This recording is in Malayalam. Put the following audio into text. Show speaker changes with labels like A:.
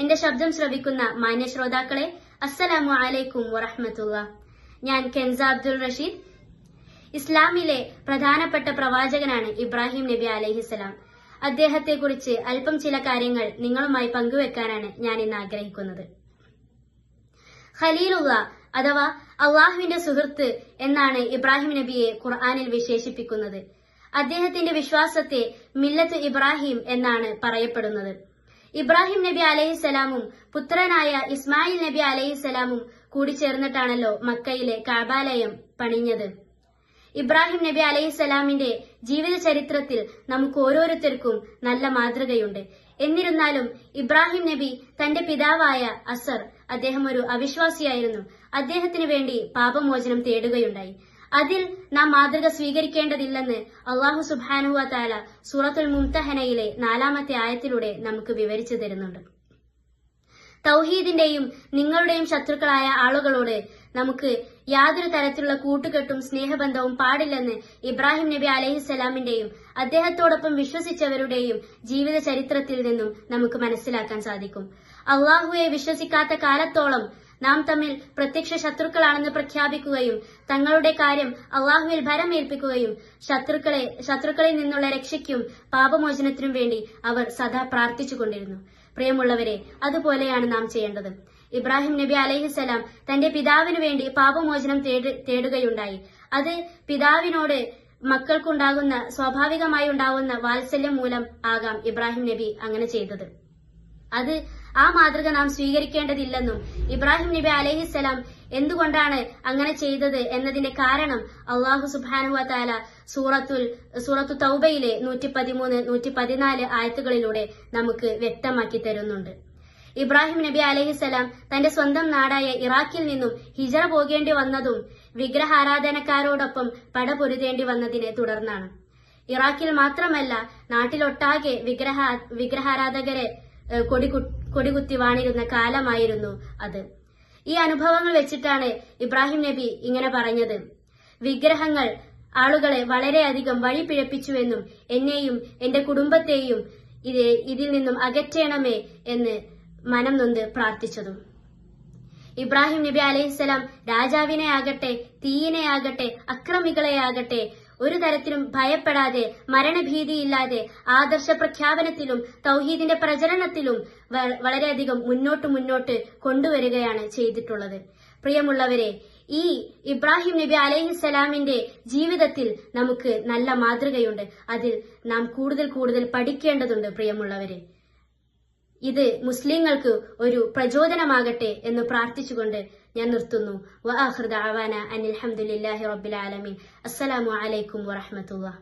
A: എന്റെ ശബ്ദം ശ്രവിക്കുന്ന മാന്യ ശ്രോതാക്കളെ അസ്സലാമു അലൈക്കും വറഹമത്തുള്ള ഞാൻ കെൻസ അബ്ദുൾ റഷീദ് ഇസ്ലാമിലെ പ്രധാനപ്പെട്ട പ്രവാചകനാണ് ഇബ്രാഹിം നബി അദ്ദേഹത്തെ അദ്ദേഹത്തെക്കുറിച്ച് അല്പം ചില കാര്യങ്ങൾ നിങ്ങളുമായി പങ്കുവെക്കാനാണ് ഞാൻ ഇന്ന് ആഗ്രഹിക്കുന്നത് ഖലീലുള്ള അഥവാ അള്ളാഹുവിന്റെ സുഹൃത്ത് എന്നാണ് ഇബ്രാഹിം നബിയെ ഖുർആാനിൽ വിശേഷിപ്പിക്കുന്നത് അദ്ദേഹത്തിന്റെ വിശ്വാസത്തെ മില്ലത്ത് ഇബ്രാഹിം എന്നാണ് പറയപ്പെടുന്നത് ഇബ്രാഹിം നബി സ്വലാമും പുത്രനായ ഇസ്മായിൽ നബി കൂടി ചേർന്നിട്ടാണല്ലോ മക്കയിലെ കാബാലയം പണിഞ്ഞത് ഇബ്രാഹിം നബി സ്വലാമിന്റെ ജീവിത ചരിത്രത്തിൽ നമുക്ക് ഓരോരുത്തർക്കും നല്ല മാതൃകയുണ്ട് എന്നിരുന്നാലും ഇബ്രാഹിം നബി തന്റെ പിതാവായ അസർ അദ്ദേഹം ഒരു അവിശ്വാസിയായിരുന്നു അദ്ദേഹത്തിന് വേണ്ടി പാപമോചനം തേടുകയുണ്ടായി അതിൽ നാം മാതൃക സ്വീകരിക്കേണ്ടതില്ലെന്ന് അള്ളാഹു സുബാനുവ താല സൂറത്തുൽ മുംതഹനയിലെ നാലാമത്തെ ആയത്തിലൂടെ നമുക്ക് വിവരിച്ചു തരുന്നുണ്ട് തൗഹീദിന്റെയും നിങ്ങളുടെയും ശത്രുക്കളായ ആളുകളോട് നമുക്ക് യാതൊരു തരത്തിലുള്ള കൂട്ടുകെട്ടും സ്നേഹബന്ധവും പാടില്ലെന്ന് ഇബ്രാഹിം നബി അലഹിസ്സലാമിന്റെയും അദ്ദേഹത്തോടൊപ്പം വിശ്വസിച്ചവരുടെയും ജീവിത ചരിത്രത്തിൽ നിന്നും നമുക്ക് മനസ്സിലാക്കാൻ സാധിക്കും അള്ളാഹുവെ വിശ്വസിക്കാത്ത കാലത്തോളം നാം തമ്മിൽ പ്രത്യക്ഷ ശത്രുക്കളാണെന്ന് പ്രഖ്യാപിക്കുകയും തങ്ങളുടെ കാര്യം അള്ളാഹുവിൽ ഭരമേൽപ്പിക്കുകയും ശത്രുക്കളെ ശത്രുക്കളിൽ നിന്നുള്ള രക്ഷയ്ക്കും പാപമോചനത്തിനും വേണ്ടി അവർ സദാ പ്രാർത്ഥിച്ചുകൊണ്ടിരുന്നു പ്രിയമുള്ളവരെ അതുപോലെയാണ് നാം ചെയ്യേണ്ടത് ഇബ്രാഹിം നബി അലഹിസലാം തന്റെ പിതാവിന് വേണ്ടി പാപമോചനം തേടുകയുണ്ടായി അത് പിതാവിനോട് മക്കൾക്കുണ്ടാകുന്ന സ്വാഭാവികമായി ഉണ്ടാകുന്ന വാത്സല്യം മൂലം ആകാം ഇബ്രാഹിം നബി അങ്ങനെ ചെയ്തത് അത് ആ മാതൃക നാം സ്വീകരിക്കേണ്ടതില്ലെന്നും ഇബ്രാഹിം നബി അലഹിസലാം എന്തുകൊണ്ടാണ് അങ്ങനെ ചെയ്തത് എന്നതിന്റെ കാരണം അള്ളാഹു സുബാനു വാല സൂറത്തുൽ സൂറത്തു തൗബയിലെ നൂറ്റി പതിമൂന്ന് നൂറ്റി പതിനാല് ആയത്തുകളിലൂടെ നമുക്ക് വ്യക്തമാക്കി തരുന്നുണ്ട് ഇബ്രാഹിം നബി അലഹിസലാം തന്റെ സ്വന്തം നാടായ ഇറാഖിൽ നിന്നും ഹിജറ പോകേണ്ടി വന്നതും വിഗ്രഹാരാധനക്കാരോടൊപ്പം പടപൊരുതേണ്ടി വന്നതിനെ തുടർന്നാണ് ഇറാഖിൽ മാത്രമല്ല നാട്ടിലൊട്ടാകെ വിഗ്രഹ വിഗ്രഹാരാധകരെ കൊടി കൊടികുത്തി വാണിരുന്ന കാലമായിരുന്നു അത് ഈ അനുഭവങ്ങൾ വെച്ചിട്ടാണ് ഇബ്രാഹിം നബി ഇങ്ങനെ പറഞ്ഞത് വിഗ്രഹങ്ങൾ ആളുകളെ വളരെയധികം പിഴപ്പിച്ചുവെന്നും എന്നെയും എന്റെ കുടുംബത്തെയും ഇത് ഇതിൽ നിന്നും അകറ്റണമേ എന്ന് മനം നൊന്ന് പ്രാർത്ഥിച്ചതും ഇബ്രാഹിം നബി അലൈഹിസ്സലാം രാജാവിനെ ആകട്ടെ തീയിനെ ആകട്ടെ അക്രമികളെ ആകട്ടെ ഒരു തരത്തിലും ഭയപ്പെടാതെ മരണഭീതിയില്ലാതെ ആദർശ പ്രഖ്യാപനത്തിലും തൗഹീദിന്റെ പ്രചരണത്തിലും വളരെയധികം മുന്നോട്ട് മുന്നോട്ട് കൊണ്ടുവരികയാണ് ചെയ്തിട്ടുള്ളത് പ്രിയമുള്ളവരെ ഈ ഇബ്രാഹിം നബി അലൈഹിസ്സലാമിന്റെ ജീവിതത്തിൽ നമുക്ക് നല്ല മാതൃകയുണ്ട് അതിൽ നാം കൂടുതൽ കൂടുതൽ പഠിക്കേണ്ടതുണ്ട് പ്രിയമുള്ളവരെ ഇത് മുസ്ലിങ്ങൾക്ക് ഒരു പ്രചോദനമാകട്ടെ എന്ന് പ്രാർത്ഥിച്ചുകൊണ്ട് ഞാൻ നിർത്തുന്നു വ ആഹൃദ അവാന അനിൽഹമുല്ലാഹി റബ്ബിൽ ആലമീൻ അസ്സലാമു അലൈക്കും വറഹമത്തുള്ള